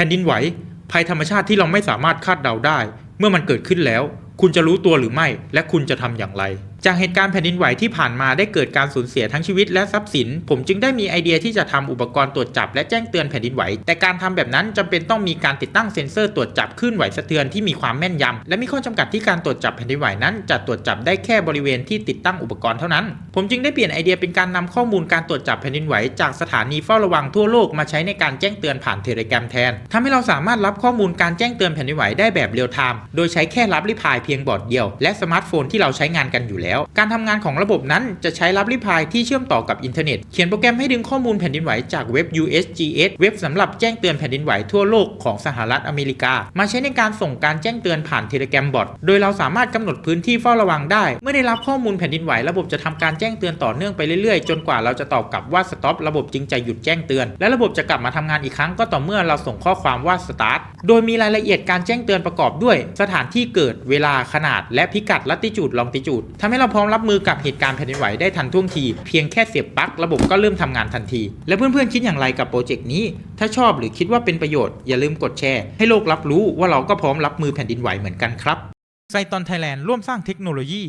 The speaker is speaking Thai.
ผ่นดินไหว ภัยธรรมชาติที่เราไม่สามารถคาดเดาได้ เมื่อมันเกิดขึ้นแล้ว คุณจะรู้ตัวหรือไม่ และคุณจะทำอย่างไรจากเหตุการณ์แผ่นดินไหวที่ผ่านมาได้เกิดการสูญเสียทั้งชีวิตและทรัพย์สิน ผมจึงได้มีไอเดียที่จะทำอุปกรณ์ตรวจจับและแจ้งเตือนแผ่นดินไหว แต่การทำแบบนั้นจำเป็นต้องมีการติดตั้งเซ็นเซอร์ตรวจจับคลื่นไหวสะเทือนที่มีความแม่นยำและมีข้อจำกัดที่การตรวจจับแผ่นดินไหวนั้นจะตรวจจับได้แค่บริเวณที่ติดตั้งอุปกรณ์เท่านั้น ผมจึงได้เปลี่ยนไอเดียเป็นการนำข้อมูลการตรวจจับแผ่นดินไหว จากสถานีเฝ้าระวังทั่วโลกมาใช้ในการแจ้งเตือนผ่านเทเลแกรมแทนทำให้เราสามารถรับข้อมูลการแจ้งเตือนแผ่นดินไหวได้แบบเรียลไทม์โดยใช้แค่รับรีพายเพียงบอร์ดเดียวและสมาร์ทโฟนที่เราใช้งานกันอยู่แล้วการทำงานของระบบนั้นจะใช้รับรีพายที่เชื่อมต่อกับอินเทอร์เน็ต เขียนโปรแกรมให้ดึงข้อมูลแผ่นดินไหวจากเว็บ USGS เว็บสำหรับแจ้งเตือนแผ่นดินไหวทั่วโลกของสหรัฐอเมริกา มาใช้ในการส่งการแจ้งเตือนผ่านเทเลแกรมบอทโดยเราสามารถกำหนดพื้นที่เฝ้าระวังได้ เมื่อได้รับข้อมูลแผ่นดินไหวระบบจะทำการแจ้งเตือนต่อเนื่องไปเรื่อยๆ จนกว่าเราจะตอบกลับว่า stop ระบบจึงจะหยุดแจ้งเตือน และระบบจะกลับมาทำงานอีกครั้งก็ต่อเมื่อเราส่งข้อความว่า start โดยมีรายละเอียดการแจ้งเตือนประกอบด้วย สถานที่เกิดเวลาขนาด และพิกัดลัติจูดลองติจูดทำให้เราพร้อมรับมือกับเหตุการณ์แผ่นดินไหวได้ทันท่วงที เพียงแค่เสียบปลั๊กระบบก็เริ่มทำงานทันที และเพื่อนๆคิดอย่างไรกับโปรเจกต์นี้ ถ้าชอบหรือคิดว่าเป็นประโยชน์อย่าลืมกดแชร์ให้โลกรับรู้ว่าเราก็พร้อมรับมือแผ่นดินไหวเหมือนกันครับไซตอนไทยแลนด์ร่วมสร้างเทคโนโลยี